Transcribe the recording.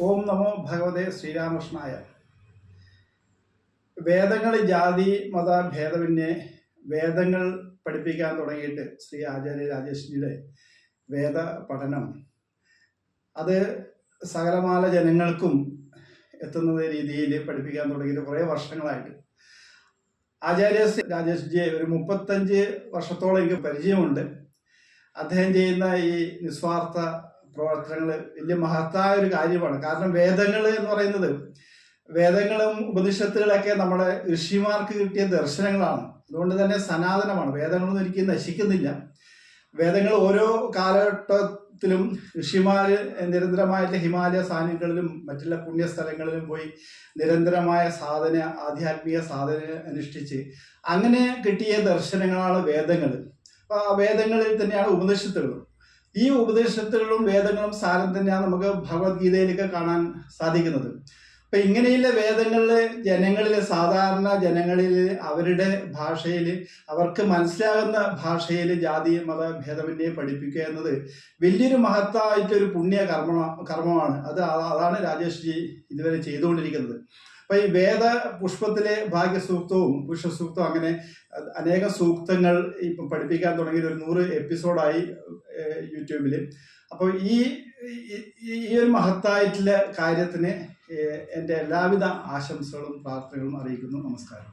നമോ ഭഗവതേ ശ്രീരാമകൃഷ്ണായ. വേദങ്ങൾ ജാതി മത ഭേദമന്യേ വേദങ്ങൾ പഠിപ്പിക്കാൻ തുടങ്ങിയിട്ട് ശ്രീ ആചാര്യ രാജേഷിന്റെ വേദ പഠനം. അത് സകലമാല ജനങ്ങൾക്കും എത്തുന്ന രീതിയിൽ പഠിപ്പിക്കാൻ തുടങ്ങിയിട്ട് കുറേ വർഷങ്ങളായിട്ട്. ആചാര്യ ശ്രീ രാജേഷ് ജിയെ ഒരു മുപ്പത്തഞ്ച് വർഷത്തോളം എനിക്ക് പരിചയമുണ്ട്. അദ്ദേഹം ചെയ്യുന്ന ഈ നിസ്വാർത്ഥ പ്രവർത്തനങ്ങൾ വലിയ മഹത്തായ ഒരു കാര്യമാണ്. കാരണം വേദങ്ങൾ എന്ന് പറയുന്നത് വേദങ്ങളും ഉപനിഷത്തുകളൊക്കെ നമ്മുടെ ഋഷിമാർക്ക് കിട്ടിയ ദർശനങ്ങളാണ്. അതുകൊണ്ട് തന്നെ സനാതനമാണ്. വേദങ്ങളൊന്നും ഒരിക്കലും നശിക്കുന്നില്ല. വേദങ്ങൾ ഓരോ കാലഘട്ടത്തിലും ഋഷിമാർ നിരന്തരമായിട്ട് ഹിമാലയ സാന്നിധ്യങ്ങളിലും മറ്റുള്ള പുണ്യസ്ഥലങ്ങളിലും പോയി നിരന്തരമായ സാധന ആധ്യാത്മിക സാധന അനുഷ്ഠിച്ച് അങ്ങനെ കിട്ടിയ ദർശനങ്ങളാണ് വേദങ്ങൾ. അപ്പോൾ ആ വേദങ്ങളിൽ തന്നെയാണ് ഉപനിഷത്തുകളും. ഈ ഉപദേശത്തുകളും വേദങ്ങളും സാരം തന്നെയാണ് നമുക്ക് ഭഗവത്ഗീതയിലൊക്കെ കാണാൻ സാധിക്കുന്നത്. അപ്പൊ ഇങ്ങനെയുള്ള വേദങ്ങളിലെ ജനങ്ങളിൽ സാധാരണ ജനങ്ങളിൽ അവരുടെ ഭാഷയിൽ അവർക്ക് മനസ്സിലാകുന്ന ഭാഷയിൽ ജാതി മത ഭേദമന്യെ പഠിപ്പിക്കുക എന്നത് വലിയൊരു മഹത്തായിട്ടൊരു പുണ്യ കർമ്മ കർമ്മമാണ്. അത് അതാണ് രാജേഷ്ജി ഇതുവരെ ചെയ്തുകൊണ്ടിരിക്കുന്നത്. അപ്പൊ ഈ വേദ പുഷ്പത്തിലെ ഭാഗ്യസൂക്തവും പുരുഷസൂക്തവും അങ്ങനെ അനേക സൂക്തങ്ങൾ ഇപ്പം പഠിപ്പിക്കാൻ തുടങ്ങിയ ഒരു നൂറ് എപ്പിസോഡായി യൂട്യൂബിൽ അപ്പോൾ ഈ ഈ ഒരു മഹത്തായിട്ടുള്ള കാര്യത്തിന് എന്റെ എല്ലാവിധ ആശംസകളും പ്രാർത്ഥനകളും അറിയിക്കുന്നു. നമസ്കാരം.